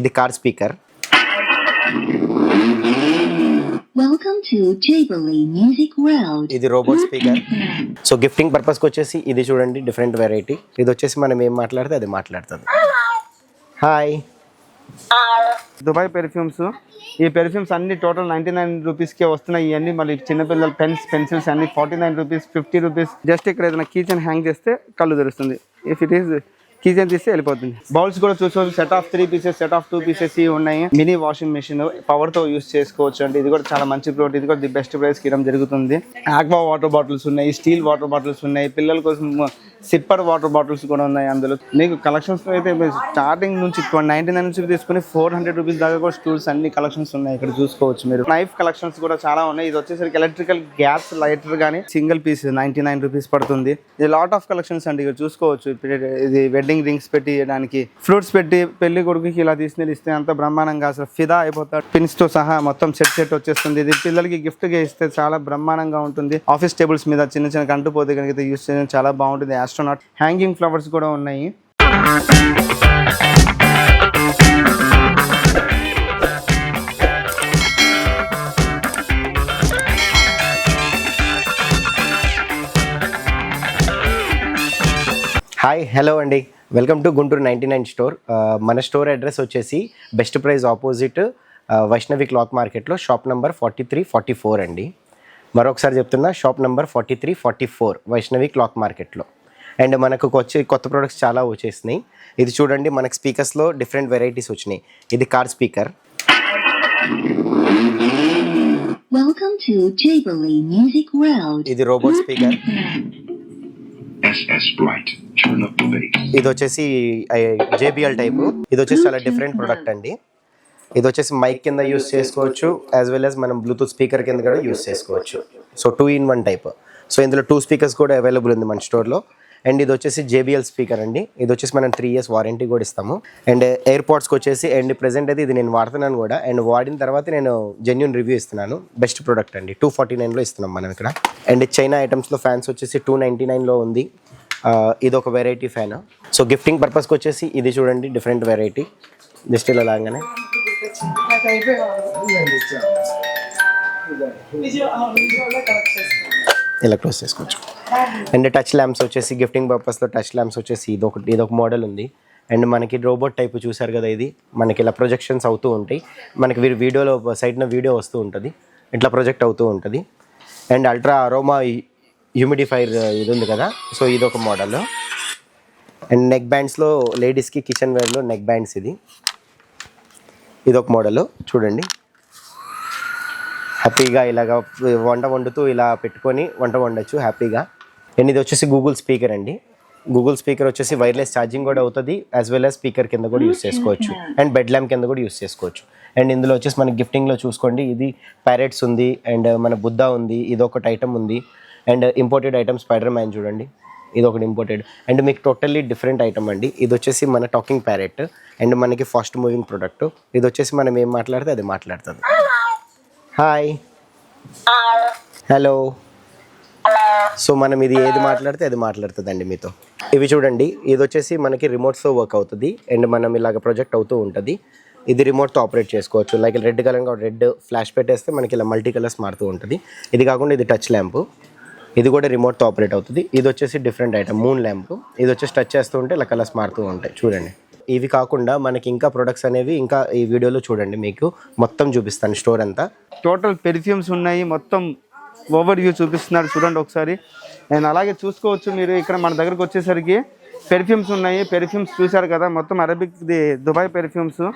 ఇది car speaker Welcome to Jubilee Music World. ఇది robot speaker so gifting పర్పస్కి వచ్చేసి ఇది చూడండి డిఫరెంట్ వెరైటీ ఇది వచ్చేసి మనం ఏం మాట్లాడితే అది మాట్లాడుతుంది. హాయ్ దుబాయ్ పెర్ఫ్యూమ్స్ ఈ పెర్ఫ్యూమ్స్ అన్ని టోటల్ నైంటీ నైన్ రూపీస్కే వస్తున్నాయి. ఇవన్నీ మళ్ళీ చిన్నపిల్లల పెన్స్ పెన్సిల్స్ అన్ని forty nine rupees fifty rupees just ఇక్కడ ఏదైనా కీచెన్ హ్యాంగ్ చేస్తే కళ్ళు తెరుస్తుంది. ఇఫ్ ఇట్ ఈస్ కిచెన్ తీస్తే వెళ్ళిపోతుంది. బౌల్స్ కూడా చూసుకోవచ్చు. Set of three pieces set of two pieces ఉన్నాయి. మినీ వాషింగ్ మెషిన్ పవర్తో యూస్ చేసుకోవచ్చు అంటే ఇది కూడా చాలా మంచి ప్రోడక్ట్ ఇది కూడా ది బెస్ట్ ప్రైస్కి ఇవ్వడం జరుగుతుంది. ఆక్వా వాటర్ బాటిల్స్ ఉన్నాయి స్టీల్ వాటర్ బాటిల్స్ ఉన్నాయి. పిల్లల కోసం సిప్పర్ వాటర్ బాటిల్స్ కూడా ఉన్నాయి అందులో. మీకు కలెక్షన్స్ అయితే స్టార్టింగ్ నుంచి నైన్టీ నైన్ నుంచి తీసుకుని ఫోర్ హండ్రెడ్ రూపీస్ దాకా కూడా స్టూల్స్ అన్ని కలెక్షన్స్ ఉన్నాయి. ఇక్కడ చూసుకోవచ్చు మీరు. నైఫ్ కలెక్షన్స్ కూడా చాలా ఉన్నాయి. ఇది వచ్చేసరికి ఎలక్ట్రికల్ గ్యాస్ లైటర్ కానీ single piece ninety nine rupees పడుతుంది. ఇది లాట్ ఆఫ్ కలెక్షన్స్ అండి. ఇక్కడ చూసుకోవచ్చు. ఇది వెడ్డింగ్ రింగ్స్ పెట్టి ఇవ్వడానికి ఫ్రూట్స్ పెట్టి పెళ్ళి కొడుకుకి ఇలా తీసుకుని ఇస్తే అంత బ్రహ్మాండంగా అసలు ఫిదా అయిపోతాడు. పిన్స్తో సహా మొత్తం సెట్ సెట్ వచ్చేస్తుంది. ఇది పిల్లలకి గిఫ్ట్గా ఇస్తే చాలా బ్రహ్మాండంగా ఉంటుంది. ఆఫీస్ టేబుల్స్ మీద చిన్న చిన్న కంటుపోతే కనుక యూస్ చేయడం చాలా బాగుంటుంది. ఆస్ట్రోనాట్ హ్యాంగింగ్ ఫ్లవర్స్ కూడా ఉన్నాయి. హాయ్ హలో అండి. Welcome to Guntur ninety nine store మన స్టోర్ అడ్రస్ వచ్చేసి best price opposite Vaishnavi clock మార్కెట్లో shop number forty three forty four అండి. మరొకసారి చెప్తున్నా shop number forty three forty four Vaishnavi clock మార్కెట్లో అండ్ మనకు వచ్చే కొత్త ప్రొడక్ట్స్ చాలా వచ్చేసినాయి. ఇది చూడండి మనకు స్పీకర్స్లో డిఫరెంట్ వెరైటీస్ వచ్చినాయి. ఇది కార్ స్పీకర్. ఇది రోబోట్ స్పీకర్. ఇది వచ్చేసి జేబిఎల్ టైప్ ఇది వచ్చేసి చాలా డిఫరెంట్ ప్రొడక్ట్ అండి. ఇది వచ్చేసి మైక్ కింద యూస్ చేసుకోవచ్చు యాజ్ వెల్ యాజ్ మనం బ్లూటూత్ స్పీకర్ కింద కూడా యూస్ చేసుకోవచ్చు. So two in one type so ఇందులో టూ స్పీకర్స్ కూడా అవైలబుల్ ఉంది మన స్టోర్లో అండ్ ఇది వచ్చేసి జేబిఎల్ స్పీకర్ అండి. ఇది వచ్చేసి మనం త్రీ ఇయర్స్ వారంటీ కూడా ఇస్తాము. అండ్ ఎయిర్పోర్ట్స్కి వచ్చేసి అండ్ ప్రెసెంట్ అయితే ఇది నేను వాడుతున్నాను కూడా. అండ్ వాడిన తర్వాత నేను జెన్యున్ రివ్యూ ఇస్తున్నాను. బెస్ట్ ప్రోడక్ట్ అండి. టూ ఫార్టీ నైన్లో ఇస్తున్నాం మనం ఇక్కడ. అండ్ చైనా ఐటమ్స్లో ఫ్యాన్స్ వచ్చేసి టూ నైంటీ నైన్లో ఉంది. ఇది ఒక వెరైటీ ఫ్యాన్ సో గిఫ్టింగ్ పర్పస్కి వచ్చేసి ఇది చూడండి డిఫరెంట్ వెరైటీ జస్ట్ ఇలా లాగానే. ఇలా క్లోజ్ చేసుకోవచ్చు. అండ్ టచ్ ల్యాంప్స్ వచ్చేసి గిఫ్టింగ్ పర్పస్లో టచ్ ల్యాంప్స్ వచ్చేసి ఇది ఒకటి ఇది ఒక మోడల్ ఉంది. అండ్ మనకి రోబోట్ టైప్ చూసారు కదా ఇది. మనకి ఇలా ప్రొజెక్షన్స్ అవుతూ ఉంటాయి. మనకి వీరు వీడియోలో సైడ్న వీడియో వస్తూ ఉంటుంది. ఇట్లా ప్రొజెక్ట్ అవుతూ ఉంటుంది. అండ్ అల్ట్రా అరోమా హ్యూమిడిఫైర్ ఇది ఉంది కదా. సో ఇది ఒక మోడల్ అండ్ నెక్ బ్యాండ్స్లో లేడీస్కి కిచెన్ వేర్లో నెక్ బ్యాండ్స్ ఇది. ఇది ఒక మోడల్ చూడండి. హ్యాపీగా ఇలాగ వంట వండుతూ ఇలా పెట్టుకొని వంట వండొచ్చు హ్యాపీగా. అండ్ ఇది వచ్చేసి గూగుల్ స్పీకర్ అండి. గూగుల్ స్పీకర్ వచ్చేసి వైర్లెస్ ఛార్జింగ్ కూడా అవుతుంది యాజ్ వెల్ యాజ్ స్పీకర్ కింద కూడా యూస్ చేసుకోవచ్చు. అండ్ బెడ్ ల్యాంప్ కింద కూడా యూస్ చేసుకోవచ్చు. అండ్ ఇందులో వచ్చేసి మన గిఫ్టింగ్లో చూసుకోండి ఇది ప్యారెట్స్ ఉంది అండ్ మన బుద్ధ ఉంది ఇది ఒకటి ఐటమ్ ఉంది. And imported item Spider Man చూడండి ఇది ఒకటి ఇంపోర్టెడ్ అండ్ మీకు టోటల్లీ డిఫరెంట్ ఐటమ్ అండి. ఇది వచ్చేసి మన టాకింగ్ ప్యారెట్ అండ్ మనకి ఫాస్ట్ మూవింగ్ ప్రొడక్ట్ ఇది వచ్చేసి మనం ఏం మాట్లాడితే అది మాట్లాడుతుంది. హాయ్ హలో సో మనం ఇది ఏది మాట్లాడితే అది మాట్లాడుతుందండి మీతో. ఇవి చూడండి ఇది వచ్చేసి మనకి రిమోట్స్తో వర్క్ అవుతుంది. అండ్ మనం ఇలాగ ప్రొజెక్ట్ అవుతూ ఉంటుంది. ఇది రిమోట్తో ఆపరేట్ చేసుకోవచ్చు. Like red colour red flash పెట్టేస్తే మనకి ఇలా మల్టీ కలర్స్ మారుతూ ఉంటుంది. ఇది కాకుండా ఇది టచ్ ల్యాంప్ ఇది కూడా రిమోట్తో ఆపరేట్ అవుతుంది. ఇది వచ్చేసి డిఫరెంట్ ఐటమ్ మూన్ ల్యాంప్ ఇది వచ్చేసి టచ్ చేస్తూ ఉంటే ఇలా కలర్స్ మారుతూ ఉంటాయి. చూడండి. ఇవి కాకుండా మనకి ఇంకా ప్రొడక్ట్స్ అనేవి ఇంకా ఈ వీడియోలో చూడండి మీకు. మొత్తం చూపిస్తాను స్టోర్ అంతా. టోటల్ పెర్ఫ్యూమ్స్ ఉన్నాయి. మొత్తం ఓవర్ వ్యూ చూపిస్తున్నారు చూడండి ఒకసారి. నేను అలాగే చూసుకోవచ్చు మీరు. ఇక్కడ మన దగ్గరకు వచ్చేసరికి పెర్ఫ్యూమ్స్ ఉన్నాయి. పెర్ఫ్యూమ్స్ చూశారు కదా? మొత్తం అరబిక్ ది దుబాయ్ పెర్ఫ్యూమ్స్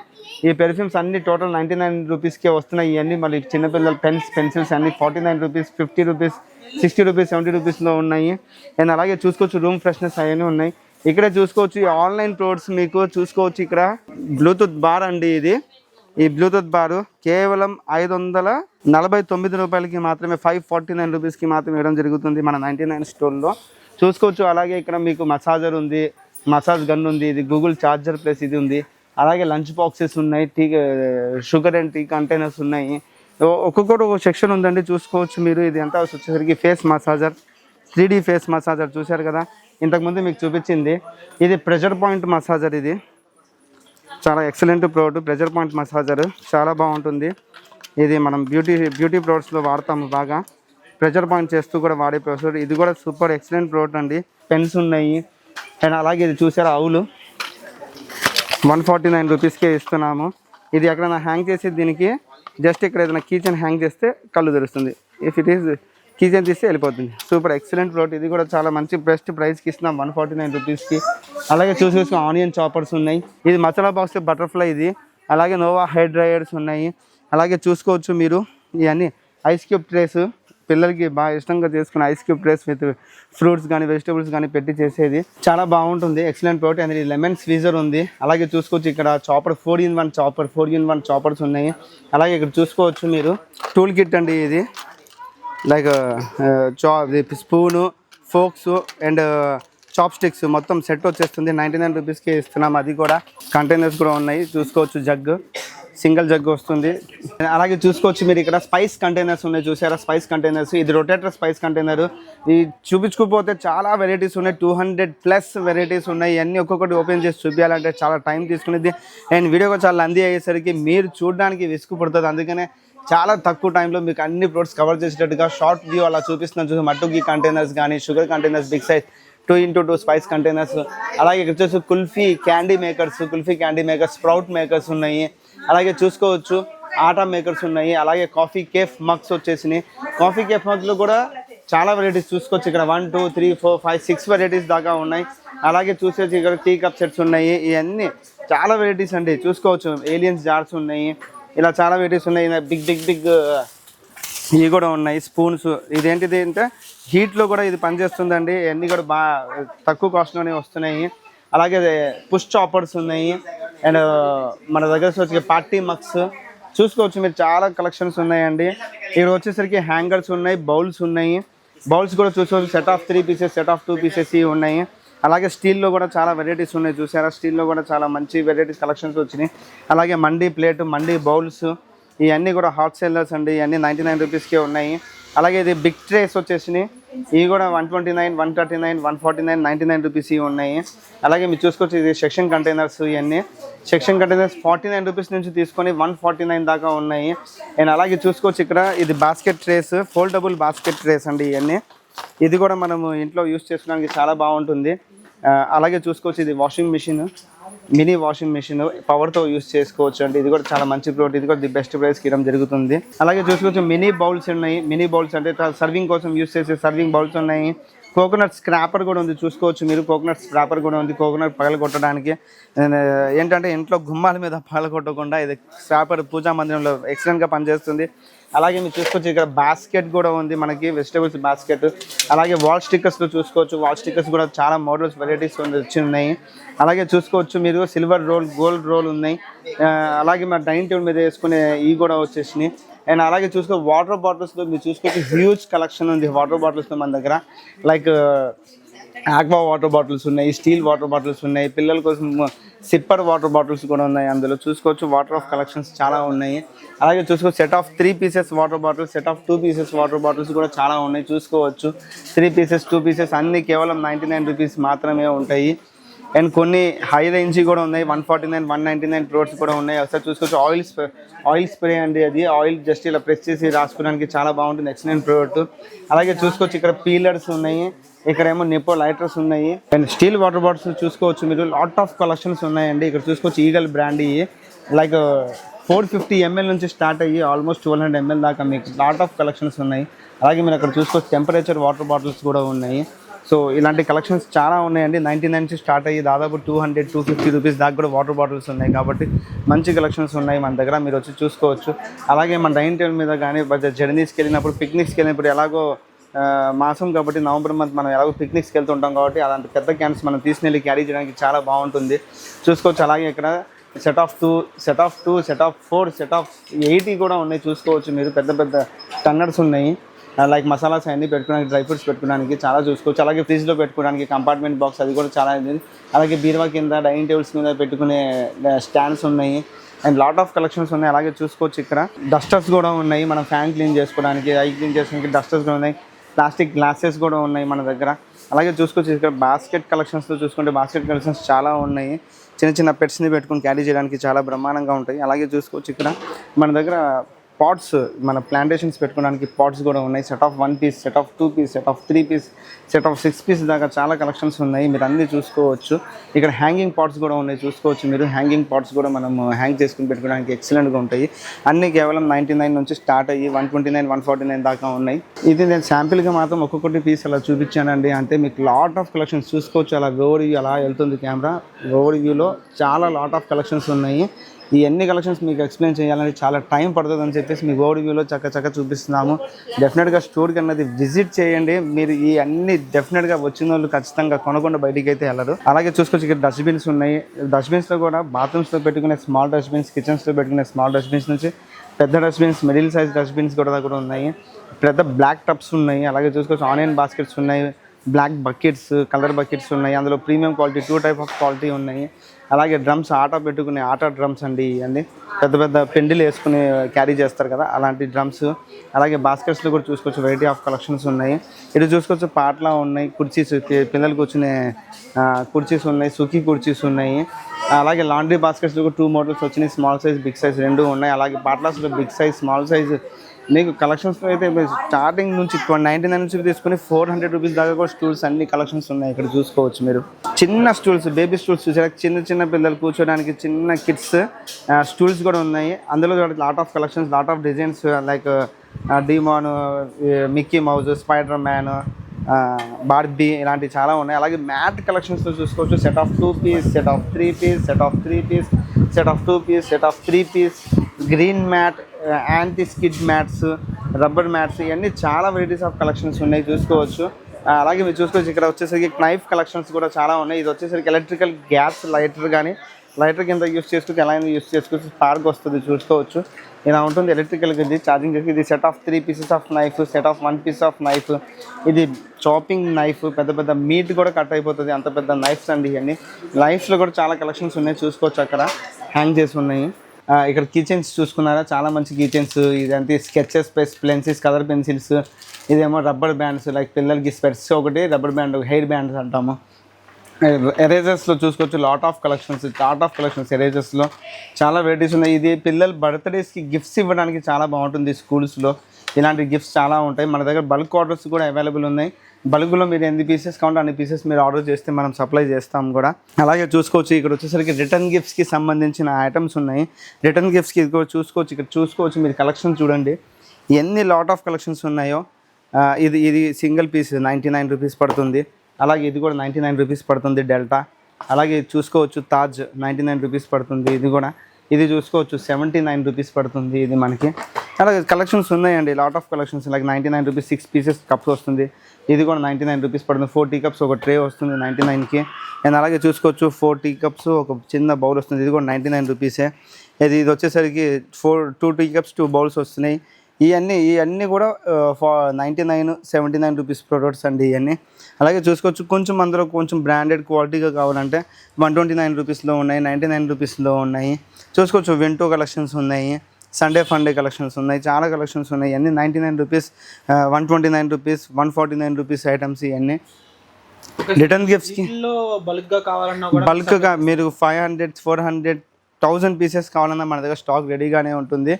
ఈ పెర్ఫ్యూమ్స్ అన్ని టోటల్ నైంటీ నైన్ రూపీస్కే వస్తున్నాయి. ఇవన్నీ మళ్ళీ చిన్నపిల్లల పెన్స్ పెన్సిల్స్ అన్ని forty nine rupees fifty rupees sixty rupees seventy రూపీస్లో ఉన్నాయి. అండ్ అలాగే చూసుకోవచ్చు రూమ్ ఫ్రెష్నెస్ అవన్నీ ఉన్నాయి. ఇక్కడ చూసుకోవచ్చు ఈ ఆన్లైన్ ప్రోడక్ట్స్ మీకు చూసుకోవచ్చు ఇక్కడ. బ్లూటూత్ బార్ అండి ఇది. ఈ బ్లూటూత్ బారు కేవలం ఐదు వందల నలభై తొమ్మిది రూపాయలకి మాత్రమే ఫైవ్ ఫార్టీ నైన్ రూపీస్కి మాత్రమే ఇవ్వడం జరుగుతుంది మన నైంటీ నైన్ స్టోర్లో. చూసుకోవచ్చు అలాగే ఇక్కడ మీకు మసాజర్ ఉంది మసాజ్ గన్ ఉంది ఇది గూగుల్ ఛార్జర్ ప్లస్ ఇది ఉంది. అలాగే లంచ్ బాక్సెస్ ఉన్నాయి tea sugar and tea containers ఉన్నాయి. ఒక్కొక్కటి ఒక సెక్షన్ ఉందండి చూసుకోవచ్చు మీరు. ఇది ఎంత వచ్చేసరికి face massager three face massager చూశారు కదా. ఇంతకుముందు మీకు చూపించింది. ఇది ప్రెషర్ పాయింట్ మసాజర్ ఇది. చాలా excellent product. Pressure point massager. చాలా బాగుంటుంది. ఇది మనం బ్యూటీ బ్యూటీ ప్రోడక్ట్స్లో వాడతాము బాగా. ప్రెజర్ పాయింట్ చేస్తూ కూడా వాడే ప్రోడక్ట్. ఇది కూడా సూపర్ ఎక్సలెంట్ ప్రోడక్ట్ అండి. పెన్స్ ఉన్నాయి. అండ్ అలాగే ఇది చూసారా ఆవులు? వన్ ఫార్టీ నైన్ రూపీస్కే ఇస్తున్నాము. ఇది ఎక్కడైనా హ్యాంగ్ చేసి దీనికి జస్ట్ ఇక్కడ ఏదైనా కీచెన్ హ్యాంగ్ చేస్తే కళ్ళు తెరుస్తుంది. ఇఫ్ ఇట్ ఈస్ కిచెన్ తీస్తే వెళ్ళిపోతుంది. సూపర్ ఎక్సలెంట్ ప్రోడక్ట్ ఇది కూడా చాలా మంచి బెస్ట్ ప్రైస్కి ఇస్తున్నాం. వన్ ఫార్టీ నైన్ రూపీస్కి అలాగే చూసి చూసి ఆనియన్ చాపర్స్ ఉన్నాయి. ఇది మసాలా బాక్స్ బటర్ఫ్లై ఇది. అలాగే నోవా హెయిర్ డ్రైయర్స్ ఉన్నాయి. అలాగే చూసుకోవచ్చు మీరు. ఇవన్నీ ఐస్ క్యూబ్ ట్రేస్ పిల్లలకి బాగా ఇష్టంగా చేసుకున్న ice cube trays with fruits కానీ వెజిటబుల్స్ కానీ పెట్టి చేసేది. చాలా బాగుంటుంది. Excellent product and lemon squeezer ఉంది. అలాగే చూసుకోవచ్చు ఇక్కడ chopper four in one chopper four in one choppers ఉన్నాయి. అలాగే ఇక్కడ చూసుకోవచ్చు మీరు. టూల్ కిట్ అండి ఇది. లైక్ చా spoon forks and chopsticks మొత్తం సెట్ వచ్చేస్తుంది. నైంటీ నైన్ రూపీస్కి ఇస్తున్నాం. అది కూడా కంటైనర్స్ కూడా ఉన్నాయి. చూసుకోవచ్చు జగ్ సింగిల్ జగ్ వస్తుంది. అలాగే చూసుకోవచ్చు మీరు ఇక్కడ స్పైస్ కంటైనర్స్ ఉన్నాయి. చూసారా? స్పైస్ కంటైనర్స్ ఇది రొటేటర్ స్పైస్ కంటైనర్ ఇది చూపించుకుపోతే చాలా వెరైటీస్ ఉన్నాయి. టూ హండ్రెడ్ ప్లస్ వెరైటీస్ ఉన్నాయి. అన్నీ ఒక్కొక్కటి ఓపెన్ చేసి చూపించాలంటే చాలా టైం తీసుకునేది. అండ్ వీడియోగా చాలా అంది అయ్యేసరికి మీరు చూడడానికి విసుగు పడుతుంది. అందుకనే చాలా తక్కువ టైంలో మీకు అన్ని ప్రోడక్ట్స్ కవర్ చేసేటట్టుగా షార్ట్ వ్యూ అలా చూపిస్తున్నాను చూసి మట్టుకి కంటైనర్స్ కానీ sugar containers big size two into two spice containers అలాగే ఇక్కడ వచ్చేసి kulfi candy makers kulfi candy makers sprout makers ఉన్నాయి. అలాగే చూసుకోవచ్చు ఆటా మేకర్స్ ఉన్నాయి. అలాగే కాఫీ కేఫ్ మగ్స్ వచ్చేసినాయి. కాఫీ కేఫ్ మగ్స్లో కూడా చాలా వెరైటీస్ చూసుకోవచ్చు. ఇక్కడ one two three four five six varieties దాకా ఉన్నాయి. అలాగే చూసేసి ఇక్కడ టీ కప్ సెట్స్ ఉన్నాయి. ఇవన్నీ చాలా వెరైటీస్ అండి. చూసుకోవచ్చు ఏలియన్స్ జార్స్ ఉన్నాయి. ఇలా చాలా వెరైటీస్ ఉన్నాయి. బిగ్ బిగ్ బిగ్ ఇవి కూడా ఉన్నాయి. స్పూన్స్ ఇదేంటిది అంటే హీట్లో కూడా ఇది పనిచేస్తుందండి. ఇవన్నీ కూడా బాగా తక్కువ కాస్ట్లోనే వస్తున్నాయి. అలాగే పుష్ చాపర్స్ ఉన్నాయి. అండ్ uh, మన దగ్గర వచ్చి పార్టీ మక్స్ చూసుకోవచ్చు మీరు చాలా కలెక్షన్స్ ఉన్నాయండి. ఇక్కడ వచ్చేసరికి హ్యాంగర్స్ ఉన్నాయి బౌల్స్ ఉన్నాయి. బౌల్స్ కూడా చూసుకోవచ్చు. Set of three pieces set of two pieces ఇవి ఉన్నాయి. అలాగే స్టీల్లో కూడా చాలా వెరైటీస్ ఉన్నాయి. చూసారా? స్టీల్లో కూడా చాలా మంచి వెరైటీస్ కలెక్షన్స్ వచ్చినాయి. అలాగే మండీ ప్లేట్ మండీ బౌల్స్ ఇవన్నీ కూడా హాట్ సెల్లర్స్ అండి. ఇవన్నీ నైంటీ నైన్ రూపీస్కే ఉన్నాయి. అలాగే ఇది బిగ్ ట్రేస్ వచ్చేసినాయి. ఇవి కూడా one twenty nine one thirty nine one forty nine ninety nine rupees ఇవి ఉన్నాయి. అలాగే మీరు చూసుకోవచ్చు ఇది సెక్షన్ కంటైనర్స్ ఇవన్నీ. Section containers forty nine rupees నుంచి తీసుకొని వన్ ఫార్టీ నైన్ దాకా ఉన్నాయి. అండ్ అలాగే చూసుకోవచ్చు ఇక్కడ ఇది basket trays foldable basket trays అండి ఇవన్నీ. ఇది కూడా మనము ఇంట్లో యూస్ చేసుకోవడానికి చాలా బాగుంటుంది. అలాగే చూసుకోవచ్చు ఇది washing machine. Mini washing machine. పవర్తో use చేసుకోవచ్చు అండి ఇది కూడా చాలా మంచి ప్రోడక్ట్ ఇది కూడా ది బెస్ట్ ప్రైస్కి ఇవ్వడం జరుగుతుంది. అలాగే చూసుకోవచ్చు మినీ బౌల్స్ ఉన్నాయి. మినీ బౌల్స్ అంటే సర్వింగ్ కోసం యూస్ చేసే సర్వింగ్ బౌల్స్ ఉన్నాయి. కోకోనట్ స్క్రాపర్ కూడా ఉంది చూసుకోవచ్చు మీరు. కోకోనట్ స్క్రాపర్ కూడా ఉంది కోకోనట్ పగలగొట్టడానికి. ఏంటంటే ఇంట్లో గుమ్మాల మీద పగలగొట్టకుండా ఇది స్క్రాపర్ పూజా మందిరంలో ఎక్సలెంట్గా పనిచేస్తుంది. అలాగే మీరు చూసుకోవచ్చు ఇక్కడ బాస్కెట్ కూడా ఉంది మనకి వెజిటేబుల్స్ బాస్కెట్ అలాగే వాల్ స్టిక్కర్స్లో చూసుకోవచ్చు. వాల్ స్టిక్కర్స్ కూడా చాలా మోడల్స్ వెరైటీస్ వచ్చి ఉన్నాయి. అలాగే చూసుకోవచ్చు మీరు సిల్వర్ రోల్ గోల్డ్ రోల్ ఉన్నాయి. అలాగే మన డైనింగ్ టేబుల్ మీద వేసుకునే ఇవి కూడా వచ్చేసినాయి. అండ్ అలాగే చూసుకో వాటర్ బాటిల్స్లో మీరు చూసుకోవచ్చు హ్యూజ్ కలెక్షన్ ఉంది వాటర్ బాటిల్స్లో మన దగ్గర. లైక్ ఆక్వా వాటర్ బాటిల్స్ ఉన్నాయి స్టీల్ వాటర్ బాటిల్స్ ఉన్నాయి పిల్లల కోసం సిప్పర్ వాటర్ బాటిల్స్ కూడా ఉన్నాయి అందులో. చూసుకోవచ్చు వాటర్ ఆఫ్ కలెక్షన్స్ చాలా ఉన్నాయి. అలాగే చూసుకోవచ్చు set of three pieces water bottles set of two pieces water bottles కూడా చాలా ఉన్నాయి. చూసుకోవచ్చు త్రీ పీసెస్ టూ పీసెస్ అన్నీ కేవలం నైంటీ నైన్ రూపీస్ మాత్రమే ఉంటాయి. అండ్ కొన్ని హై రేంజ్ కూడా ఉన్నాయి. One forty nine one ninety nine products కూడా ఉన్నాయి. ఒకసారి చూసుకోవచ్చు. ఆయిల్ ఆయిల్ స్ప్రే అండి అది. ఆయిల్ జస్ట్ ఇలా ప్రెస్ చేసి రాసుకోవడానికి చాలా బాగుంటుంది. Excellent product. అలాగే చూసుకోవచ్చు ఇక్కడ పీలర్స్ ఉన్నాయి. ఇక్కడ ఏమో నిపో లైటర్స్ ఉన్నాయి. అండ్ స్టీల్ వాటర్ బాటిల్స్ చూసుకోవచ్చు మీరు. లాట్ ఆఫ్ కలెక్షన్స్ ఉన్నాయండి. ఇక్కడ చూసుకోవచ్చు ఈగల్ బ్రాండ్ ఇవి. లైక్ ఫోర్ ఫిఫ్టీ ఎంఎల్ నుంచి స్టార్ట్ అయ్యి ఆల్మోస్ట్ ట్వెల్వ్ హండ్రెడ్ ఎంఎల్ దాకా మీకు లాట్ ఆఫ్ కలెక్షన్స్ ఉన్నాయి. అలాగే మీరు అక్కడ చూసుకోవచ్చు టెంపరేచర్ వాటర్ బాటిల్స్ కూడా ఉన్నాయి. సో ఇలాంటి కలెక్షన్స్ చాలా ఉన్నాయండి. నైంటీ నైన్ నుంచి స్టార్ట్ అయ్యి దాదాపు two hundred two fifty rupees దాకా కూడా వాటర్ బాటిల్స్ ఉన్నాయి కాబట్టి మంచి కలెక్షన్స్ ఉన్నాయి మన దగ్గర. మీరు వచ్చి చూసుకోవచ్చు. అలాగే మన డైనింగ్ టేబుల్ మీద కానీ జర్నీస్కి వెళ్ళినప్పుడు పిక్నిక్స్కి వెళ్ళినప్పుడు ఎలాగో మాసం కాబట్టి నవంబర్ మంత్ మనం ఎలాగో పిక్నిక్స్కి వెళ్తుంటాం కాబట్టి అలాంటి పెద్ద క్యాన్స్ మనం తీసుకెళ్ళి క్యారీ చేయడానికి చాలా బాగుంటుంది. చూసుకోవచ్చు. అలాగే ఇక్కడ set of two set of two set of four set of eighty కూడా ఉన్నాయి. చూసుకోవచ్చు. మీరు పెద్ద పెద్ద టన్నర్స్ ఉన్నాయి. లైక్ మసాలాస్ అన్నీ పెట్టుకోవడానికి డ్రై ఫ్రూట్స్ పెట్టుకోవడానికి చాలా చూసుకోవచ్చు. అలాగే ఫ్రిడ్జ్లో పెట్టుకోవడానికి కంపార్ట్మెంట్ బాక్స్ అది కూడా చాలా ఉంది అలాగే బీరువా కింద డైనింగ్ టేబుల్స్ మీద పెట్టుకునే స్టాండ్స్ ఉన్నాయి. అండ్ లాట్ ఆఫ్ కలెక్షన్స్ ఉన్నాయి. అలాగే చూసుకోవచ్చు ఇక్కడ. డస్టర్స్ కూడా ఉన్నాయి. మనం ఫ్యాన్ క్లీన్ చేసుకోవడానికి ఐ క్లీన్ చేసుకోవడానికి డస్టర్స్ కూడా ఉన్నాయి. ప్లాస్టిక్ గ్లాసెస్ కూడా ఉన్నాయి మన దగ్గర. అలాగే చూసుకోవచ్చు ఇక్కడ బాస్కెట్ కలెక్షన్స్లో చూసుకుంటే బాస్కెట్ కలెక్షన్స్ చాలా ఉన్నాయి. చిన్న చిన్న పెట్స్ని పెట్టుకుని క్యారీ చేయడానికి చాలా బ్రహ్మాండంగా ఉంటాయి. అలాగే చూసుకోవచ్చు ఇక్కడ. మన దగ్గర పాట్స్ మన ప్లాంటేషన్స్ పెట్టుకోవడానికి పాట్స్ కూడా ఉన్నాయి. Set of one piece set of two piece set of three piece set of six piece దాకా చాలా కలెక్షన్స్ ఉన్నాయి. మీరు అన్నీ చూసుకోవచ్చు. ఇక్కడ హ్యాంగింగ్ పాట్స్ కూడా ఉన్నాయి. చూసుకోవచ్చు మీరు. హ్యాంగింగ్ పాట్స్ కూడా మనం uh, హ్యాంగ్ చేసుకుని పెట్టుకోవడానికి ఎక్సలెంట్గా ఉంటాయి. అన్నీ కేవలం నైంటీ నైన్ నుంచి స్టార్ట్ అయ్యి one twenty nine one forty nine దాకా ఉన్నాయి. ఇది నేను శాంపిల్గా మాత్రం ఒక్కొక్కటి పీస్ అలా చూపించానండి. అంటే మీకు లాట్ ఆఫ్ కలెక్షన్స్ చూసుకోవచ్చు. అలా ఓవర్ వ్యూ అలా వెళ్తుంది కెమెరా ఓవర్ వ్యూలో చాలా లాట్ ఆఫ్ కలెక్షన్స్ ఉన్నాయి. ఈ అన్ని కలెక్షన్స్ మీకు ఎక్స్ప్లెయిన్ చేయాలంటే చాలా టైం పడుతుంది అని చెప్పేసి మీకు ఓడి వ్యూలో చక్క చక్క చూపిస్తున్నాము. డెఫినెట్గా స్టోర్కి అన్నది విజిట్ చేయండి. మీరు ఈ అన్ని డెఫినెట్గా వచ్చిన వాళ్ళు ఖచ్చితంగా కొనకుండా బయటికి అయితే వెళ్ళరు. అలాగే చూసుకోవచ్చు ఇక్కడ డస్ట్బిన్స్ ఉన్నాయి. డస్ట్బిన్స్లో కూడా బాత్రూమ్స్లో పెట్టుకునే స్మాల్ డస్ట్బిన్స్ కిచెన్స్లో పెట్టుకునే స్మాల్ డస్ట్బిన్స్ నుంచి పెద్ద డస్ట్బిన్స్ మిడిల్ సైజ్ డస్ట్బిన్స్ కూడా కూడా ఉన్నాయి. పెద్ద బ్లాక్ టప్స్ ఉన్నాయి. అలాగే చూసుకోవచ్చు ఆనియన్ బాస్కెట్స్ ఉన్నాయి. బ్లాక్ బకెట్స్ కలర్ బకెట్స్ ఉన్నాయి. అందులో premium quality two type of quality ఉన్నాయి. అలాగే డ్రమ్స్ ఆట పెట్టుకునే ఆట డ్రమ్స్ అండి ఇవన్నీ. పెద్ద పెద్ద పెండిలు వేసుకుని క్యారీ చేస్తారు కదా అలాంటి డ్రమ్స్ అలాగే బాస్కెట్స్లో కూడా చూసుకోవచ్చు వెరైటీ ఆఫ్ కలెక్షన్స్ ఉన్నాయి. ఇటు చూసుకోవచ్చు పాటలా ఉన్నాయి కుర్చీస్ పిల్లలు కూర్చునే కుర్చీస్ ఉన్నాయి సుఖీ కుర్చీస్ ఉన్నాయి. అలాగే లాండ్రీ బాస్కెట్స్లో కూడా టూ మోడల్స్ వచ్చినాయి స్మాల్ సైజ్ బిగ్ సైజ్ రెండు ఉన్నాయి. అలాగే పాటలాస్లో బిగ్ సైజ్ స్మాల్ సైజ్ మీకు కలెక్షన్స్ అయితే స్టార్టింగ్ నుంచి నైన్టీ నైన్ నుంచి తీసుకుని ఫోర్ హండ్రెడ్ రూపీస్ దాకా కూడా స్టూల్స్ అన్ని కలెక్షన్స్ ఉన్నాయి ఇక్కడ చూసుకోవచ్చు మీరు. చిన్న స్టూల్స్ బేబీ స్టూల్స్ చూసారా? చిన్న చిన్న పిల్లలు కూర్చోడానికి చిన్న కిడ్స్ స్టూల్స్ కూడా ఉన్నాయి. అందులో lot of collections lot of designs like డిమాన్ Mickey Mouse Spider Man Barbie ఇలాంటివి చాలా ఉన్నాయి. అలాగే మ్యాట్ కలెక్షన్స్లో చూసుకోవచ్చు. Set of two piece set of three piece set of three piece set of two piece set of three piece green mat anti skid mats rubber mats ఇవన్నీ చాలా varieties of collections ఉన్నాయి చూసుకోవచ్చు. అలాగే మీరు చూసుకోవచ్చు ఇక్కడ వచ్చేసరికి నైఫ్ కలెక్షన్స్ కూడా చాలా ఉన్నాయి. ఇది వచ్చేసరికి ఎలక్ట్రికల్ గ్యాస్ లైటర్ కానీ లైటర్ కింద యూస్ చేసుకోవచ్చు ఎలా అయినా యూస్ చేసుకోవచ్చు స్పార్క్ వస్తుంది చూసుకోవచ్చు. ఇలా ఉంటుంది ఎలక్ట్రికల్ ఇది ఛార్జింగ్ చేసి ఇది set of three pieces of knife set of one piece of knife ఇది చాపింగ్ నైఫ్ పెద్ద పెద్ద మీట్ కూడా కట్ అయిపోతుంది అంత పెద్ద నైఫ్స్ అండి ఇవన్నీ. నైఫ్స్లో కూడా చాలా కలెక్షన్స్ ఉన్నాయి చూసుకోవచ్చు అక్కడ. హ్యాంగ్ చేసి ఉన్నాయి. ఇక్కడ కిచెన్స్ చూసుకున్నారా? చాలా మంచి కిచెన్స్ ఇదంతా sketches plus pencils colour pencils ఇదేమో రబ్బర్ బ్యాండ్స్ లైక్ పిల్లలకి స్పెట్స్ ఒకటి రబ్బర్ బ్యాండ్ హెయిర్ బ్యాండ్స్ అంటాము. ఎరేజర్స్లో చూసుకోవచ్చు lot of collections lot of collections ఎరేజర్స్లో చాలా వెరైటీస్ ఉన్నాయి. ఇది పిల్లలు బర్త్డేస్కి గిఫ్ట్స్ ఇవ్వడానికి చాలా బాగుంటుంది స్కూల్స్లో ఇలాంటి గిఫ్ట్స్ చాలా ఉంటాయి. మన దగ్గర బల్క్ ఆర్డర్స్ కూడా అవైలబుల్ ఉన్నాయి. బల్క్లో మీరు ఎన్ని పీసెస్ కావాలంటే అన్ని పీసెస్ మీరు ఆర్డర్ చేస్తే మనం సప్లై చేస్తాం కూడా. అలాగే చూసుకోవచ్చు ఇక్కడ వచ్చేసరికి రిటర్న్ గిఫ్ట్స్కి సంబంధించిన ఐటమ్స్ ఉన్నాయి. రిటర్న్ గిఫ్ట్స్కి ఇది కూడా చూసుకోవచ్చు ఇక్కడ చూసుకోవచ్చు మీరు కలెక్షన్ చూడండి. ఎన్ని లాట్ ఆఫ్ కలెక్షన్స్ ఉన్నాయో ఇది ఇది single piece ninety nine rupees పడుతుంది. అలాగే ఇది కూడా నైంటీ నైన్ రూపీస్ పడుతుంది డెల్టా అలాగే చూసుకోవచ్చు తాజ్ నైంటీ నైన్ రూపీస్ పడుతుంది ఇది కూడా. ఇది చూసుకోవచ్చు సెవెంటీ నైన్ రూపీస్ పడుతుంది ఇది మనకి. అలాగే కలెక్షన్స్ ఉన్నాయండి. Lot of collections like ninety nine rupees six pieces cups వస్తుంది. ఇది కూడా నైంటీ నైన్ రూపీస్ పడుతుంది. ఫోర్ టీ కప్స్ ఒక ట్రే వస్తుంది నైంటీ నైన్కి అండ్ అలాగే చూసుకోవచ్చు ఫోర్ టీ కప్స్ ఒక చిన్న బౌల్ వస్తుంది. ఇది కూడా నైంటీ నైన్ రూపీసే ఇది ఇది వచ్చేసరికి four two tea cups two bowls వస్తున్నాయి. ఇవన్నీ ఇవన్నీ కూడా ఫా ninety nine seventy nine rupees products అండి ఇవన్నీ. అలాగే చూసుకోవచ్చు కొంచెం అందులో కొంచెం బ్రాండెడ్ క్వాలిటీగా కావాలంటే వన్ ట్వంటీ నైన్ రూపీస్లో ఉన్నాయి నైంటీ నైన్ రూపీస్లో ఉన్నాయి. చూసుకోవచ్చు వింటో కలెక్షన్స్ ఉన్నాయి. సండే ఫండే కలెక్షన్స్ ఉన్నాయి చాలా కలెక్షన్స్ ఉన్నాయి. ఇవన్నీ ninety nine rupees one twenty nine rupees one forty nine rupees items ఇవన్నీ రిటర్న్ గిఫ్ట్స్కి వీటిల్లో బల్క్గా కావాలన్నా బల్క్గా మీరు five hundred four hundred thousand pieces కావాలన్నా మన దగ్గర స్టాక్ రెడీగానే ఉంటుంది.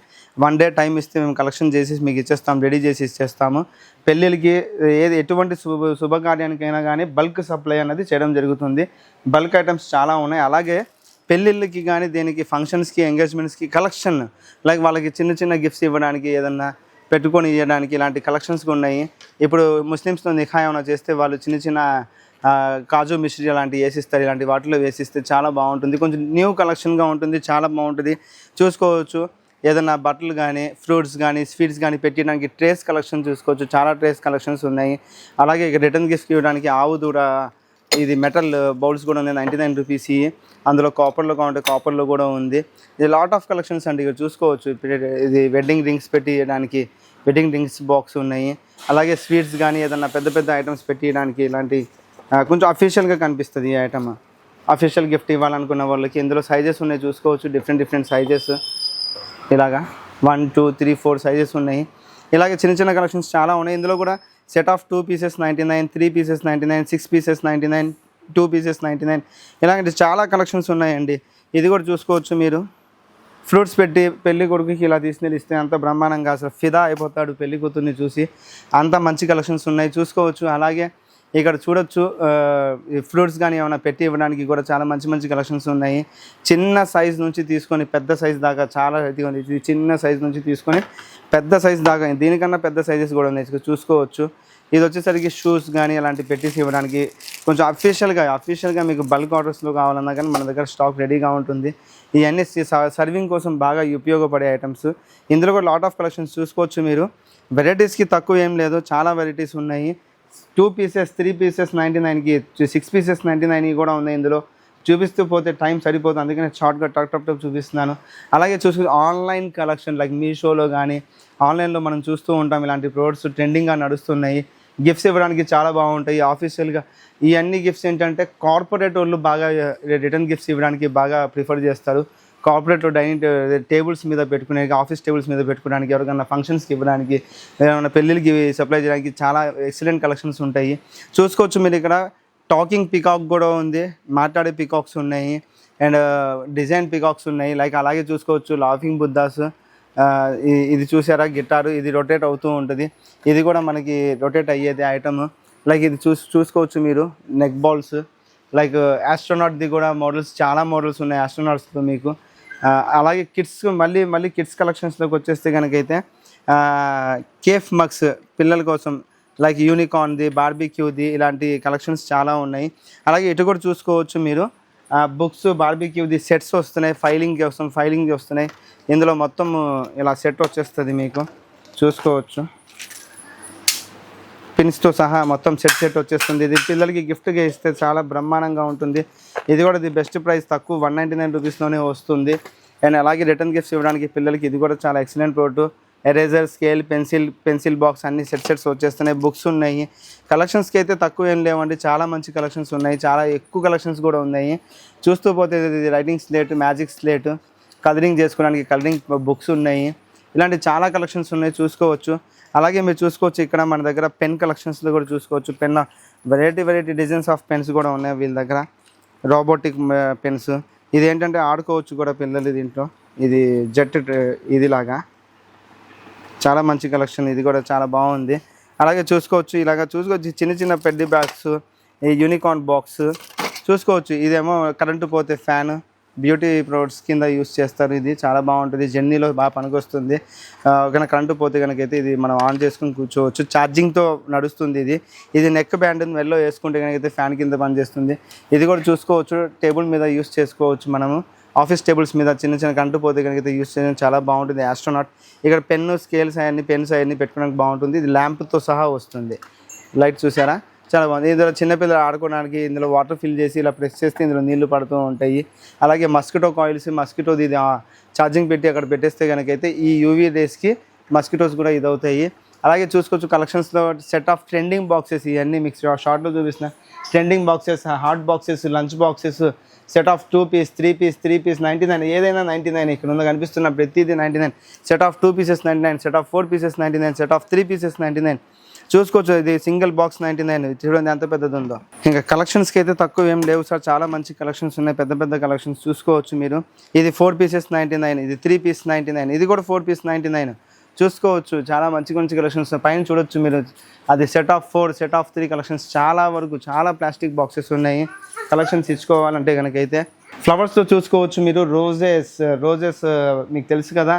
వన్ డే టైం ఇస్తే మేము కలెక్షన్ చేసి మీకు ఇచ్చేస్తాం రెడీ చేసి ఇచ్చేస్తాము. పెళ్ళిళ్ళకి ఏది ఎటువంటి శుభ శుభకార్యానికైనా కానీ బల్క్ సప్లై అనేది చేయడం జరుగుతుంది. బల్క్ ఐటమ్స్ చాలా ఉన్నాయి. అలాగే పెళ్ళిళ్ళకి కానీ దేనికి ఫంక్షన్స్కి ఎంగేజ్మెంట్స్కి కలెక్షన్ లైక్ వాళ్ళకి చిన్న చిన్న గిఫ్ట్స్ ఇవ్వడానికి ఏదన్నా పెట్టుకొని ఇవ్వడానికి ఇలాంటి కలెక్షన్స్ ఉన్నాయి. ఇప్పుడు ముస్లిమ్స్తో నిఖా ఏమైనా చేస్తే వాళ్ళు చిన్న చిన్న కాజు మిశ్రీ అలాంటివి వేసిస్తారు. ఇలాంటి వాటిలో వేసిస్తే చాలా బాగుంటుంది. కొంచెం న్యూ కలెక్షన్గా ఉంటుంది. చాలా బాగుంటుంది. చూసుకోవచ్చు. ఏదైనా బట్టలు కానీ ఫ్రూట్స్ కానీ స్వీట్స్ కానీ పెట్టడానికి ట్రేస్ కలెక్షన్ చూసుకోవచ్చు. చాలా ట్రేస్ కలెక్షన్స్ ఉన్నాయి. అలాగే రిటర్న్ గిఫ్ట్ ఇవ్వడానికి ఆవు దూడ ఇది మెటల్ బౌల్స్ కూడా ఉన్నాయి. నైంటీ నైన్ రూపీస్ అందులో కాపర్లో కావాలంటే కాపర్లో కూడా ఉంది. ఇది లాట్ ఆఫ్ కలెక్షన్స్ అండి. ఇక్కడ చూసుకోవచ్చు. ఇది వెడ్డింగ్ రింగ్స్ పెట్టియడానికి వెడ్డింగ్ రింగ్స్ బాక్స్ ఉన్నాయి. అలాగే స్వీట్స్ కానీ ఏదన్నా పెద్ద పెద్ద ఐటమ్స్ పెట్టియడానికి ఇలాంటి కొంచెం అఫీషియల్గా కనిపిస్తుంది ఈ ఐటమ్ అఫీషియల్ గిఫ్ట్ ఇవ్వాలనుకున్న వాళ్ళకి ఇందులో సైజెస్ ఉన్నాయి. చూసుకోవచ్చు. డిఫరెంట్ డిఫరెంట్ సైజెస్ ఇలాగా one two three four sizes ఉన్నాయి. ఇలాగే చిన్న చిన్న కలెక్షన్స్ చాలా ఉన్నాయి. ఇందులో కూడా set of two pieces ninety nine three pieces ninety nine six pieces ninety nine two pieces ninety nine. ఇలాంటి చాలా కలెక్షన్స్ ఉన్నాయండి. ఇది కూడా చూసుకోవచ్చు మీరు. ఫ్రూట్స్ పెట్టి పెళ్ళి కొడుకుకి ఇలా తీసుకుని ఇస్తే అంత బ్రహ్మాండంగా అసలు ఫిదా అయిపోతాడు పెళ్ళి కూతుర్ని చూసి. అంత మంచి కలెక్షన్స్ ఉన్నాయి. చూసుకోవచ్చు. అలాగే ఇక్కడ చూడొచ్చు ఫ్రూట్స్ కానీ ఏమైనా పెట్టి ఇవ్వడానికి కూడా చాలా మంచి మంచి కలెక్షన్స్ ఉన్నాయి. చిన్న సైజ్ నుంచి తీసుకొని పెద్ద సైజ్ దాకా చాలా ఇదిగోండి ఇది చిన్న సైజ్ నుంచి తీసుకొని పెద్ద సైజ్ దాకా దీనికన్నా పెద్ద సైజెస్ కూడా ఉన్నాయి. చూసుకోవచ్చు. ఇది వచ్చేసరికి షూస్ కానీ అలాంటివి పెట్టేసి ఇవ్వడానికి కొంచెం అఫీషియల్గా అఫీషియల్గా మీకు బల్క్ ఆర్డర్స్లో కావాలన్నా కానీ మన దగ్గర స్టాక్ రెడీగా ఉంటుంది. ఇవన్నీ సర్వింగ్ కోసం బాగా ఉపయోగపడే ఐటమ్స్ ఇందులో కూడా లాట్ ఆఫ్ కలెక్షన్స్ చూసుకోవచ్చు మీరు. వెరైటీస్కి తక్కువ ఏం లేదు చాలా వెరైటీస్ ఉన్నాయి. Two pieces three pieces ninety నైన్కి సిక్స్ పీసెస్ నైంటీ నైన్కి కూడా ఉన్నాయి ఇందులో. చూపిస్తూ పోతే టైం సరిపోతుంది అందుకనే షార్ట్గా టక్ టక్ టక్ చూపిస్తున్నాను. అలాగే చూసి ఆన్లైన్ కలెక్షన్ లైక్ మీషోలో కానీ ఆన్లైన్లో మనం చూస్తూ ఉంటాం ఇలాంటి ప్రోడక్ట్స్ ట్రెండింగ్గా నడుస్తున్నాయి. గిఫ్ట్స్ ఇవ్వడానికి చాలా బాగుంటాయి. ఆఫీషియల్గా ఈ అన్ని గిఫ్ట్స్ ఏంటంటే కార్పొరేట్ వాళ్ళు బాగా రిటర్న్ గిఫ్ట్స్ ఇవ్వడానికి బాగా ప్రిఫర్ చేస్తారు. కార్పొరేట్ డైనింగ్ టేబుల్స్ మీద పెట్టుకునే ఆఫీస్ టేబుల్స్ మీద పెట్టుకోవడానికి ఎవరికైనా ఫంక్షన్స్కి ఇవ్వడానికి ఏమైనా పెళ్ళిళ్ళకి సప్లై చేయడానికి చాలా ఎక్సలెంట్ కలెక్షన్స్ ఉంటాయి. చూసుకోవచ్చు మీరు ఇక్కడ. టాకింగ్ పికాక్ కూడా ఉంది. మాట్లాడే పికాక్స్ ఉన్నాయి. అండ్ డిజైన్ పికాక్స్ ఉన్నాయి. లైక్ అలాగే చూసుకోవచ్చు. లాఫింగ్ బుద్ధాస్ ఇది చూసారా? గిటారు ఇది రొటేట్ అవుతూ ఉంటుంది. ఇది కూడా మనకి రొటేట్ అయ్యేది ఐటమ్ లైక్ ఇది చూసి చూసుకోవచ్చు మీరు నెక్ బాల్స్ లైక్ ఆస్ట్రోనాట్ది కూడా మోడల్స్ చాలా మోడల్స్ ఉన్నాయి ఆస్ట్రోనాట్స్తో మీకు. అలాగే కిడ్స్ మళ్ళీ మళ్ళీ కిడ్స్ కలెక్షన్స్లోకి వచ్చేస్తే కనుకైతే కేఫ్ మగ్స్ పిల్లల కోసం లైక్ యూనికార్న్ది బార్బిక్యూది ఇలాంటి కలెక్షన్స్ చాలా ఉన్నాయి. అలాగే ఇటు కూడా చూసుకోవచ్చు మీరు. బుక్స్ బార్బిక్యూది సెట్స్ వస్తున్నాయి ఫైలింగ్కి వస్తున్నాయి ఫైలింగ్కి వస్తున్నాయి. ఇందులో మొత్తం ఇలా సెట్ వచ్చేస్తుంది మీకు. చూసుకోవచ్చు. పిన్స్తో సహా మొత్తం సెట్ సెట్ వచ్చేస్తుంది. ఇది పిల్లలకి గిఫ్ట్గా ఇస్తే చాలా బ్రహ్మాండంగా ఉంటుంది. ఇది కూడా ఇది బెస్ట్ ప్రైస్ తక్కువ వన్ నైంటీ నైన్ రూపీస్లోనే వస్తుంది. అండ్ అలాగే రిటర్న్ గిఫ్ట్స్ ఇవ్వడానికి పిల్లలకి ఇది కూడా చాలా excellent product eraser scale pencil pencil box అన్ని సెట్ సెట్స్ వచ్చేస్తున్నాయి. బుక్స్ ఉన్నాయి. కలెక్షన్స్కి అయితే తక్కువ ఏం లేవండి. చాలా మంచి కలెక్షన్స్ ఉన్నాయి. చాలా ఎక్కువ కలెక్షన్స్ కూడా ఉన్నాయి. చూస్తూ పోతే ఇది writing slate magic slate colouring చేసుకోవడానికి కలరింగ్ బుక్స్ ఉన్నాయి. ఇలాంటి చాలా కలెక్షన్స్ ఉన్నాయి. చూసుకోవచ్చు. అలాగే మీరు చూసుకోవచ్చు ఇక్కడ మన దగ్గర పెన్ కలెక్షన్స్లో కూడా చూసుకోవచ్చు. Pen variety variety designs of pens కూడా ఉన్నాయి వీళ్ళ దగ్గర. రోబోటిక్ పెన్స్ ఇది ఏంటంటే ఆడుకోవచ్చు కూడా పిల్లలు దీంట్లో. ఇది జెట్ ఇది లాగా చాలా మంచి కలెక్షన్ ఇది కూడా చాలా బాగుంది. అలాగే చూసుకోవచ్చు. ఇలాగ చూసుకోవచ్చు. చిన్న చిన్న పెద్ద బ్యాగ్స్ ఈ యూనికార్న్ బాక్స్ చూసుకోవచ్చు. ఇదేమో కరెంటు పోతే ఫ్యాన్ బ్యూటీ ప్రొడక్ట్స్ కింద యూస్ చేస్తారు. ఇది చాలా బాగుంటుంది. జర్నీలో బాగా పనికొస్తుంది. ఆ, ఒకవేళ కరెంటు పోతే కనుక అయితే ఇది మనం ఆన్ చేసుకుని కూర్చోవచ్చు. ఛార్జింగ్తో నడుస్తుంది ఇది. ఇది నెక్ బ్యాండ్ మెల్లో వేసుకుంటే కనుక అయితే ఫ్యాన్ కింద పనిచేస్తుంది. ఇది కూడా చూసుకోవచ్చు. టేబుల్ మీద యూస్ చేసుకోవచ్చు మనము. ఆఫీస్ టేబుల్స్ మీద చిన్న చిన్న కంటు పోతే కనుక యూస్ చేయడం చాలా బాగుంటుంది. ఆస్ట్రోనాట్ ఇక్కడ పెన్ను స్కేల్స్ అవన్నీ పెన్స్ అవన్నీ పెట్టుకోవడానికి బాగుంటుంది. ఇది ల్యాంప్తో సహా వస్తుంది. లైట్ చూసారా? చాలా బాగుంది. ఇందులో చిన్నపిల్లలు ఆడుకోవడానికి ఇందులో వాటర్ ఫిల్ చేసి ఇలా ప్రెస్ చేస్తే ఇందులో నీళ్ళు పడుతూ ఉంటాయి. అలాగే మస్కిటో కాయిల్స్ మస్కిటోది ఇది ఛార్జింగ్ పెట్టి అక్కడ పెట్టేస్తే కనుక అయితే ఈ యూవీ డేస్కి మస్కిటోస్ కూడా ఇది అవుతాయి అలాగే చూసుకోవచ్చు కలెక్షన్స్లో సెట్ ఆఫ్ ట్రెండింగ్ బాక్సెస్ ఇవన్నీ మీకు షార్ట్లో చూపిస్తున్నా trending boxes hot boxes lunch boxes set of two piece three piece three piece ninety nine ఏదైనా నైంటీ నైన్ ఇక్కడ ఉందో? కనిపిస్తున్న ప్రతిదీ ninety nine set of two pieces ninety nine set of four pieces ninety nine set of three pieces ninety nine చూసుకోవచ్చు ఇది single box ninety nine చూడండి ఎంత పెద్దది ఉందో ఇంకా కలెక్షన్స్కి అయితే తక్కువ ఏం లేవు సార్. చాలా మంచి కలెక్షన్స్ ఉన్నాయి. పెద్ద పెద్ద కలెక్షన్స్ చూసుకోవచ్చు మీరు. ఇది ఫోర్ పీసెస్ నైంటీ నైన్ ఇది త్రీ పీస్ నైంటీ నైన్ ఇది కూడా ఫోర్ పీస్ నైంటీ నైన్ చూసుకోవచ్చు. చాలా మంచి మంచి కలెక్షన్స్ పైన చూడొచ్చు మీరు. అది set of four set of three collections చాలా వరకు చాలా ప్లాస్టిక్ బాక్సెస్ ఉన్నాయి. కలెక్షన్స్ ఇచ్చుకోవాలంటే కనుకైతే ఫ్లవర్స్తో చూసుకోవచ్చు మీరు. రోజెస్ రోజెస్ మీకు తెలుసు కదా.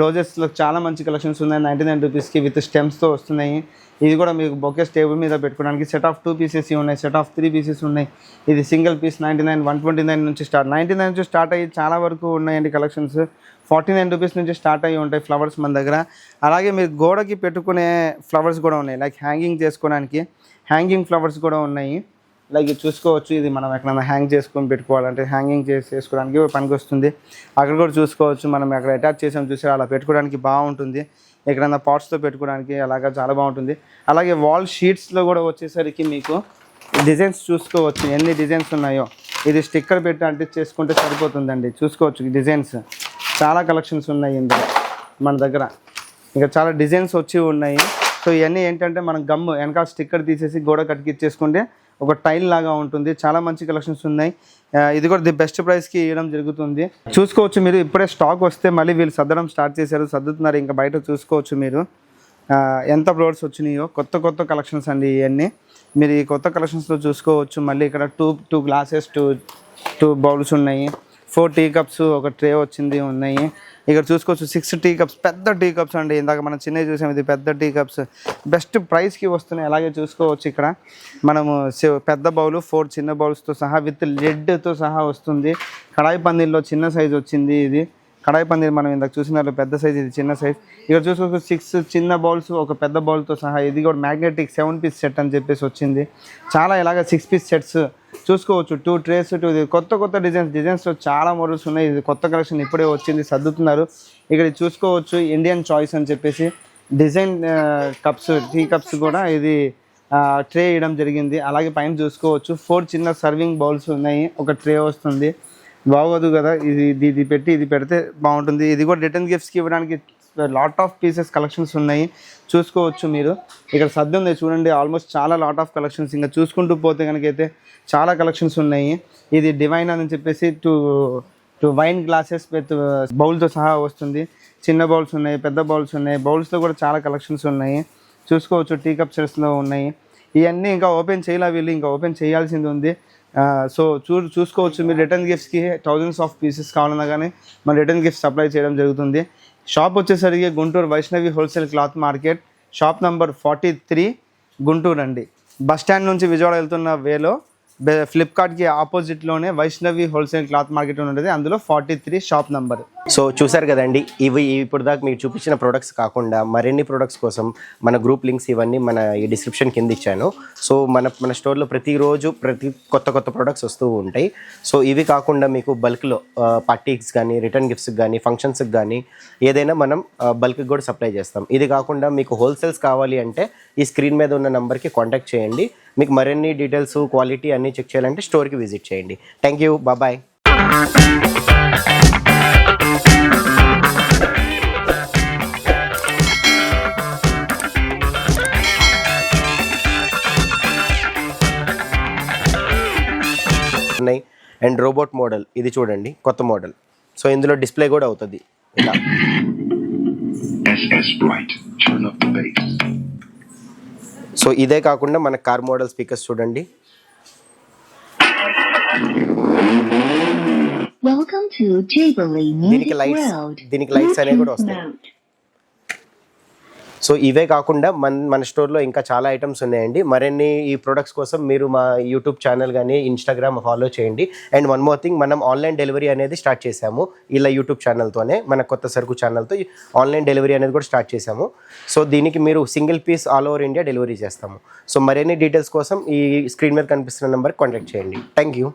రోజెస్లో చాలా మంచి కలెక్షన్స్ ఉన్నాయి. నైంటీ నైన్ రూపీస్కి విత్ స్టెమ్స్తో వస్తున్నాయి. ఇది కూడా మీకు బొకేస్ టేబుల్ మీద పెట్టుకోవడానికి సెట్ ఆఫ్ టూ పీసెస్ ఉన్నాయి. సెట్ ఆఫ్ త్రీ పీసెస్ ఉన్నాయి. ఇది single piece ninety nine one twenty nine నుంచి స్టార్ట్. నైంటీ నైన్ నుంచి స్టార్ట్ అయ్యి చాలా వరకు ఉన్నాయండి కలెక్షన్స్. ఫార్టీ నైన్ రూపీస్ నుంచి స్టార్ట్ అయ్యి ఉంటాయి ఫ్లవర్స్ మన దగ్గర. అలాగే మీరు గోడకి పెట్టుకునే ఫ్లవర్స్ కూడా ఉన్నాయి. లైక్ హ్యాంగింగ్ చేసుకోవడానికి హ్యాంగింగ్ ఫ్లవర్స్ కూడా ఉన్నాయి. లైక్ చూసుకోవచ్చు. ఇది మనం ఎక్కడైనా హ్యాంగ్ చేసుకొని పెట్టుకోవాలంటే హ్యాంగింగ్ చేసి చేసుకోవడానికి పనికి వస్తుంది. అక్కడ కూడా చూసుకోవచ్చు. మనం అక్కడ అటాచ్ చేసాం చూసి అలా పెట్టుకోవడానికి బాగుంటుంది. ఎక్కడైనా పాట్స్తో పెట్టుకోవడానికి అలాగా చాలా బాగుంటుంది. అలాగే వాల్ షీట్స్లో కూడా వచ్చేసరికి మీకు డిజైన్స్ చూసుకోవచ్చు. ఎన్ని డిజైన్స్ ఉన్నాయో. ఇది స్టిక్కర్ పెట్టి అంటించేసుకుంటే సరిపోతుందండి. చూసుకోవచ్చు డిజైన్స్. చాలా కలెక్షన్స్ ఉన్నాయి ఇందులో మన దగ్గర. ఇంకా చాలా డిజైన్స్ వచ్చి ఉన్నాయి. సో ఇవన్నీ ఏంటంటే మనం గమ్ వెనకాల స్టిక్కర్ తీసేసి గోడ కట్టికిచ్చేసుకుంటే ఒక టైల్ లాగా ఉంటుంది. చాలా మంచి కలెక్షన్స్ ఉన్నాయి. ఇది కూడా ది బెస్ట్ ప్రైస్కి ఇవ్వడం జరుగుతుంది. చూసుకోవచ్చు మీరు ఇప్పుడే స్టాక్ వస్తే మళ్ళీ వీళ్ళు సర్దడం స్టార్ట్ చేశారు సర్దుతున్నారు. ఇంకా బయట చూసుకోవచ్చు మీరు. ఎంత ఫ్లోర్స్ వచ్చినాయో కొత్త కొత్త కలెక్షన్స్ అండి ఇవన్నీ. మీరు ఈ కొత్త కలెక్షన్స్లో చూసుకోవచ్చు. మళ్ళీ ఇక్కడ two two glasses two two bowls ఉన్నాయి. ఫోర్ టీ కప్స్ ఒక ట్రే వచ్చింది ఉన్నాయి. ఇక్కడ చూసుకోవచ్చు సిక్స్ టీ కప్స్ పెద్ద టీ కప్స్ అండి. ఇందాక మనం చిన్నవి చూసాం ఇది పెద్ద టీ కప్స్. బెస్ట్ ప్రైస్కి వస్తున్నాయి. అలాగే చూసుకోవచ్చు ఇక్కడ. మనము పెద్ద బౌల్ ఫోర్ చిన్న బౌల్స్తో సహా విత్ లెడ్తో సహా వస్తుంది. కడాయి పందిల్లో చిన్న సైజ్ వచ్చింది ఇది. కడాయి పందిర్ మనం ఇందాక చూసినట్లు పెద్ద సైజ్ ఇది చిన్న సైజ్ ఇక్కడ చూసుకోవచ్చు సిక్స్ చిన్న బౌల్స్ ఒక పెద్ద బౌల్తో సహా ఇది కూడా మ్యాగ్నెటిక్ సెవెన్ పీస్ సెట్ అని చెప్పేసి వచ్చింది. చాలా ఇలాగ సిక్స్ పీస్ సెట్స్ చూసుకోవచ్చు టూ ట్రేస్ టూ కొత్త కొత్త డిజైన్స్ డిజైన్స్లో చాలా మోడల్స్ ఉన్నాయి. ఇది కొత్త కలెక్షన్ ఇప్పుడే వచ్చింది సర్దుతున్నారు. ఇక్కడ చూసుకోవచ్చు ఇండియన్ చాయిస్ అని చెప్పేసి డిజైన్ కప్స్ టీ కప్స్ కూడా ఇది ట్రే వేయడం జరిగింది. అలాగే పైన చూసుకోవచ్చు ఫోర్ చిన్న సర్వింగ్ బౌల్స్ ఉన్నాయి. ఒక ట్రే వస్తుంది. బాగోదు కదా ఇది ఇది ఇది పెట్టి ఇది పెడితే బాగుంటుంది. ఇది కూడా రిటర్న్ గిఫ్ట్స్కి ఇవ్వడానికి లాట్ ఆఫ్ పీసెస్ కలెక్షన్స్ ఉన్నాయి. చూసుకోవచ్చు మీరు. ఇక్కడ సర్ది ఉంది చూడండి ఆల్మోస్ట్ చాలా లాట్ ఆఫ్ కలెక్షన్స్ ఇంకా చూసుకుంటూ పోతే కనుక అయితే చాలా కలెక్షన్స్ ఉన్నాయి. ఇది డివైన్ అని చెప్పేసి two two wine glasses with బౌల్తో సహా వస్తుంది. చిన్న బౌల్స్ ఉన్నాయి పెద్ద బౌల్స్ ఉన్నాయి. బౌల్స్లో కూడా చాలా కలెక్షన్స్ ఉన్నాయి. చూసుకోవచ్చు టీ కప్ సెట్స్లో ఉన్నాయి. ఇవన్నీ ఇంకా ఓపెన్ చేయాలి వీళ్ళు. ఇంకా ఓపెన్ చేయాల్సింది ఉంది. సో చూ చూసుకోవచ్చు. మీరు రిటర్న్ గిఫ్ట్స్కి థౌజండ్స్ ఆఫ్ పీసెస్ కావాలన్నా కానీ మన రిటర్న్ గిఫ్ట్ సప్లై చేయడం జరుగుతుంది. షాప్ వచ్చేసరికి Guntur Vaishnavi wholesale cloth market shop number forty three Guntur అండి. బస్ స్టాండ్ నుంచి విజయవాడ వెళ్తున్న వేలో ఫ్లిప్కార్ట్కి ఆపోజిట్లోనే వైష్ణవి హోల్సేల్ క్లాత్ మార్కెట్ ఉంటుంది. అందులో forty three shop number. So చూసారు కదండి ఇవి ఇప్పుడు దాకా మీకు చూపించిన ప్రొడక్ట్స్ కాకుండా మరిన్ని ప్రొడక్ట్స్ కోసం మన గ్రూప్ లింక్స్ ఇవన్నీ మన ఈ డిస్క్రిప్షన్ కింద ఇచ్చాను. సో మన మన స్టోర్లో ప్రతిరోజు ప్రతి కొత్త కొత్త ప్రొడక్ట్స్ వస్తూ ఉంటాయి. సో ఇవి కాకుండా మీకు బల్క్లో పార్టీస్ కానీ రిటర్న్ గిఫ్ట్స్కి కానీ ఫంక్షన్స్కి కానీ ఏదైనా మనం బల్క్ కూడా సప్లై చేస్తాం. ఇది కాకుండా మీకు హోల్సేల్స్ కావాలి అంటే ఈ స్క్రీన్ మీద ఉన్న నెంబర్కి కాంటాక్ట్ చేయండి. మీకు మరిన్ని డీటెయిల్స్ క్వాలిటీ అన్నీ చెక్ చేయాలంటే స్టోర్కి విజిట్ చేయండి. థ్యాంక్ యూ బాయ్ ఉన్నాయి అండ్ రోబోట్ మోడల్ ఇది చూడండి కొత్త మోడల్ సో ఇందులో డిస్ప్లే కూడా అవుతుంది. ఇలా సో ఇదే కాకుండా మన కార్ మోడల్ స్పీకర్స్ చూడండి దీనికి లైట్స్. దీనికి లైట్స్ అనేవి కూడా వస్తాయి. సో ఇవే కాకుండా మన మన స్టోర్లో ఇంకా చాలా ఐటమ్స్ ఉన్నాయండి. మరిన్ని ఈ ప్రొడక్ట్స్ కోసం మీరు మా యూట్యూబ్ ఛానల్ కానీ ఇన్స్టాగ్రామ్ ఫాలో చేయండి. అండ్ వన్ మోర్ థింగ్ మనం ఆన్లైన్ డెలివరీ అనేది స్టార్ట్ చేసాము ఇలా యూట్యూబ్ ఛానల్తోనే మన కొత్త సరుకు ఛానల్తో ఆన్లైన్ డెలివరీ అనేది కూడా స్టార్ట్ చేసాము సో దీనికి మీరు single piece all over India delivery చేస్తాము. సో మరిన్ని డీటెయిల్స్ కోసం ఈ స్క్రీన్ మీద కనిపిస్తున్న నెంబర్కి కాంటాక్ట్ చేయండి. Thank you